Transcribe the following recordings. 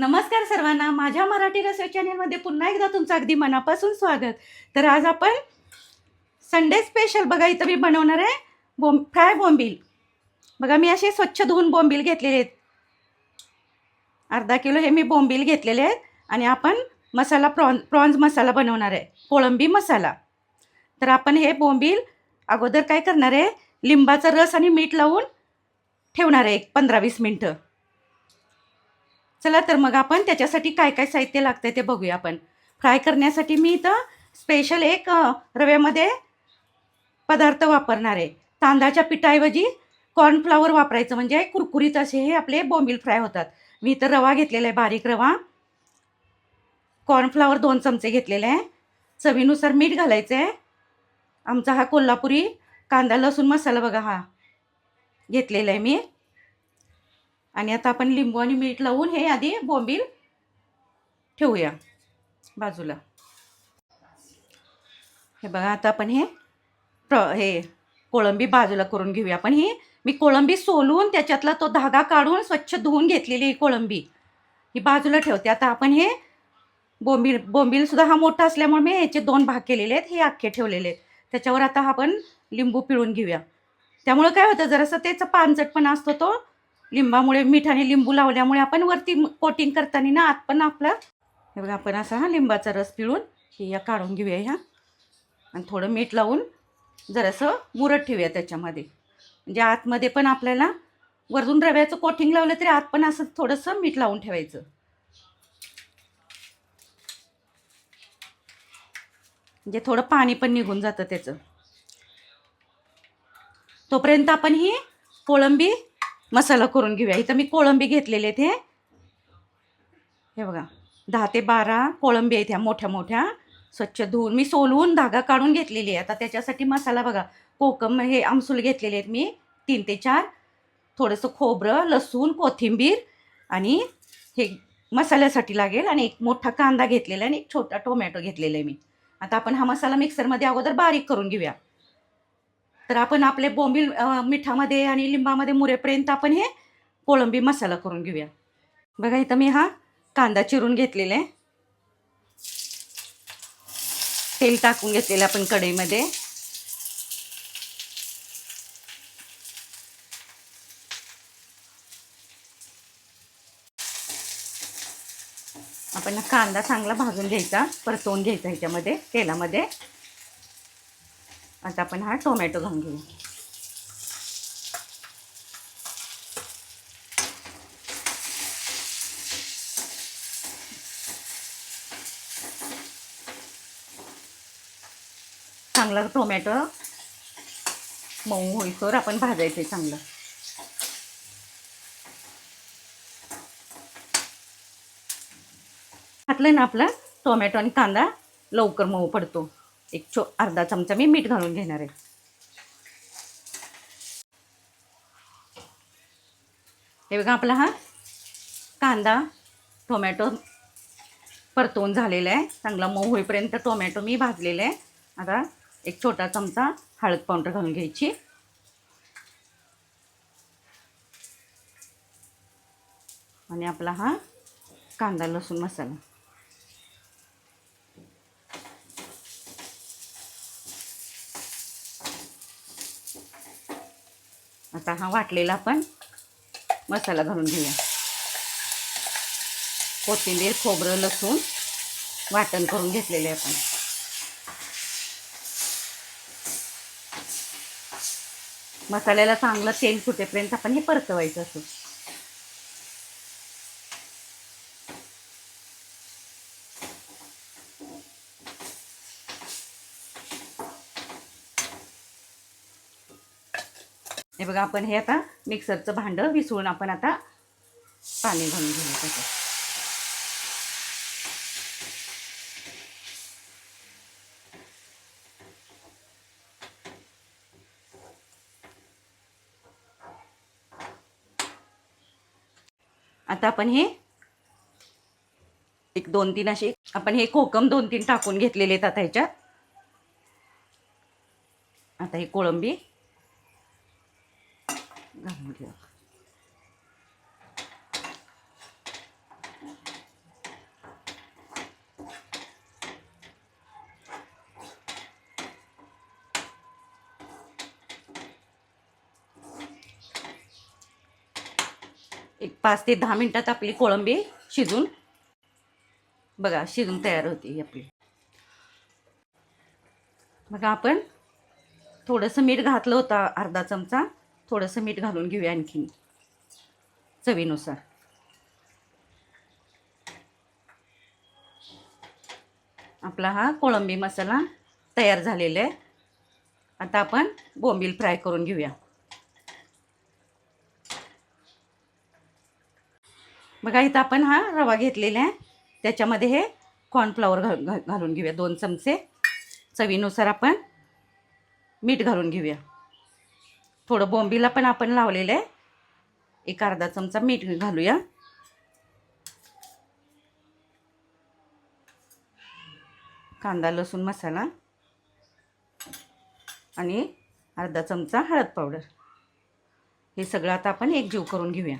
नमस्कार सर्वांना. माझ्या मराठी रसोई चॅनलमध्ये पुन्हा एकदा तुमचं अगदी मनापासून स्वागत. तर आज आपण संडे स्पेशल बघा इथं मी बनवणार आहे बोंब फ्राय बोंबील. बघा मी असे स्वच्छ धुवून बोंबील घेतलेले आहेत. अर्धा किलो हे मी बोंबील घेतलेले आहेत आणि आपण मसाला प्रॉन प्रॉन्ज मसाला बनवणार आहे. कोळंबी मसाला. तर आपण हे बोंबील अगोदर काय करणार आहे? लिंबाचा रस आणि मीठ लावून ठेवणार आहे एक पंधरा वीस मिनटं. चला तर मग आपण त्याच्यासाठी काय काय साहित्य लागतं आहे ते बघूया आपण. फ्राय करण्यासाठी मी इथं स्पेशल एक रव्यामध्ये पदार्थ वापरणार आहे. तांदळाच्या पिठाऐवजी कॉर्नफ्लावर वापरायचं म्हणजे कुरकुरीत असे हे आपले बोंबील फ्राय होतात. मी इथं रवा घेतलेला आहे बारीक रवा. कॉर्नफ्लावर दोन चमचे घेतलेले आहे. चवीनुसार मीठ घालायचं आहे. आमचा हा कोल्हापुरी कांदा लसूण मसाला बघा हा घेतलेला आहे मी. आणि आता आपण लिंबू आणि मीठ लावून हे आधी बोंबील ठेवूया बाजूला. हे बघा आता आपण हे प्र हे कोळंबी बाजूला करून घेऊया. आपण ही मी कोळंबी सोलून त्याच्यातला तो धागा काढून स्वच्छ धुवून घेतलेली ही कोळंबी. ही बाजूला ठेवते. आता आपण हे बोंबील बोंबीलसुद्धा हा मोठा असल्यामुळे मी याचे दोन भाग केलेले आहेत. हे अख्खे ठेवलेले आहेत. त्याच्यावर आता आपण लिंबू पिळून घेऊया. त्यामुळं काय होतं जरासं त्याचा पानचटपणा असतो तो लिंबामुळे मिठाने लिंबू लावल्यामुळे आपण वरती कोटिंग करताना ना आत पण आपलं हे बघा आपण असा हा लिंबाचा रस पिळून हे या काढून घेऊया ह्या. आणि थोडं मीठ लावून जरासं मुरत ठेवूया त्याच्यामध्ये. म्हणजे आतमध्ये पण आपल्याला वरतून रव्याचं कोटिंग लावलं तरी आत पण असं थोडंसं मीठ लावून ठेवायचं. म्हणजे थोडं पाणी पण निघून जातं त्याचं. तोपर्यंत आपण ही कोळंबी मसाला करून घेऊया. इथं मी कोळंबी घेतलेले आहेत हे. हे बघा दहा ते बारा कोळंबी आहेत ह्या मोठ्या मोठ्या. स्वच्छ धुवून मी सोलवून धागा काढून घेतलेली आहे आता त्याच्यासाठी मसाला बघा कोकम हे आमसूल घेतलेले आहेत मी तीन ते चार. थोडंसं खोबरं लसूण कोथिंबीर आणि हे मसाल्यासाठी लागेल आणि एक मोठा कांदा घेतलेला आहे आणि एक छोटा टोमॅटो घेतलेला आहे मी. आता आपण हा मसाला मिक्सरमध्ये अगोदर बारीक करून घेऊया. तर आपण आपले बोंबील मिठामध्ये आणि लिंबामध्ये मुरेपर्यंत आपण हे कोळंबी मसाला करून घेऊया. बघा इथं मी हा कांदा चिरून घेतलेला आहे. तेल टाकून घेतलेलं आपण कढईमध्ये. आपण कांदा चांगला भाजून घ्यायचा परतवून घ्यायचा ह्याच्यामध्ये तेलामध्ये. आता आपण हा टोमॅटो घालून घेऊ. चांगला टोमॅटो मऊ होईसोर आपण भाजायचं चांगलं. घातलं ना आपला टोमॅटो आणि कांदा? लवकर मऊ पडतो. एक छो अर्धा चमचा मी मीठ घालून घेणार आहे. हे बघा आपला हा कांदा टोमॅटो परतवून झालेला आहे. चांगला मऊ होईपर्यंत टोमॅटो मी भाजलेला आहे. आता एक छोटा चमचा हळद पावडर घालून घ्यायची. आणि आपला हा कांदा लसूण मसाला. आता हा वाटलेला आपण मसाला घालून घेऊया. कोथिंबीर खोबरं लसूण वाटण करून घेतलेले आपण. मसाल्याला चांगलं तेल फुटेपर्यंत आपण हे परतवायचं असं. बघा आपण हे आता मिक्सरचं भांडं विसळून आपण आता पाणी घालून घेऊ त्याचं आता आपण हे एक दोन तीन असे आपण हे कोकम दोन तीन टाकून घेतलेले आहेत आता ह्याच्यात. आता हे कोळंबी घालून घ्या एक पाच ते दहा मिनटात आपली कोळंबी शिजून बघा शिजून तयार होते आपली. बघा आपण थोडंसं मीठ घातलं होतं अर्धा चमचा. थोडंसं मीठ घालून घेऊया आणखीन. चवीनुसार. आपला हा कोळंबी मसाला तयार झालेला आहे. आता आपण बोंबील फ्राय करून घेऊया. बघा इथं आपण हा रवा घेतलेला आहे. त्याच्यामध्ये हे कॉर्नफ्लॉवर घाल घालून घेऊया दोन चमचे. चवीनुसार आपण मीठ घालून घेऊया. थोडं बोंबीला पण आपण लावलेलं आहे. एक अर्धा चमचा मीठ घालूया. कांदा लसूण मसाला. आणि अर्धा चमचा हळद पावडर. हे सगळं आता आपण एकजीव करून घेऊया.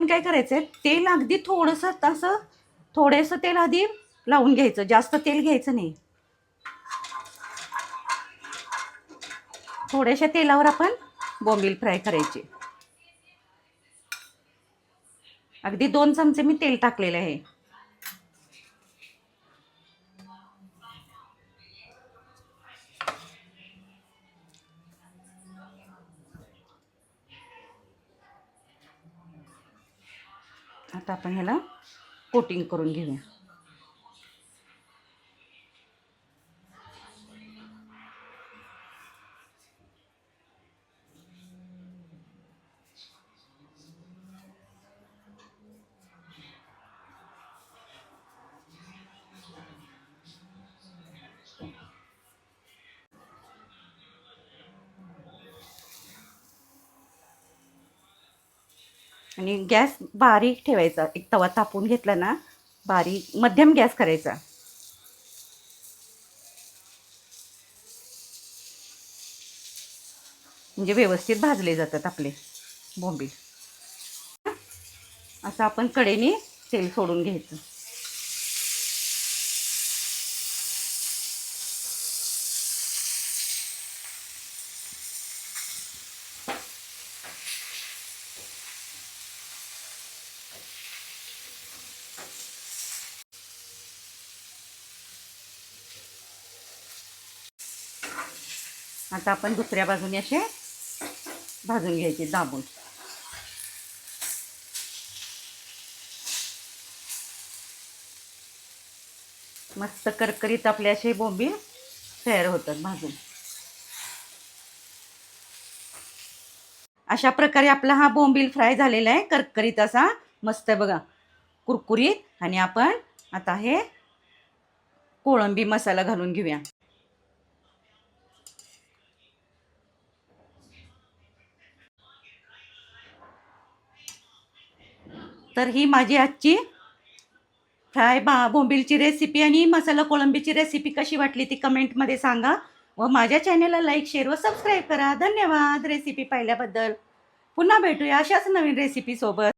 काय करायचं आहे तेल अगदी थोडंसं असं थोडंसं तेल आधी लावून घ्यायचं जास्त तेल घ्यायचं नाही. थोड्याशा तेलावर आपण बोंबील फ्राय करायचे. अगदी दोन चमचे मी तेल टाकलेले आहे. आता आपण ह्याला कोटिंग करून घेऊया. आणि गॅस बारीक ठेवायचा. एक तवा तापून घेतला ना बारीक मध्यम गॅस करायचा. म्हणजे व्यवस्थित भाजले जातात आपले बोंबील. असं आपण कडेने तेल सोडून घ्यायचं. आता आपण दुसऱ्या बाजूने असे भाजून घ्यायचे दाबून. मस्त करकरीत आपले असे बोंबील तयार होतात भाजून. अशा प्रकारे आपला हा बोंबील फ्राय झालेला आहे करकरीत असा. मस्त आहे बघा कुरकुरीत. आणि आपण आता हे कोळंबी मसाला घालून घेऊया. तर ही माझी आजची फ्राय बा बोंबिलची रेसिपी आणि मसाला कोळंबीची रेसिपी कशी वाटली ती कमेंटमध्ये सांगा. व माझ्या चॅनेलला लाईक शेअर व सबस्क्राईब करा. धन्यवाद रेसिपी पाहिल्याबद्दल. पुन्हा भेटूया अशाच नवीन रेसिपीसोबत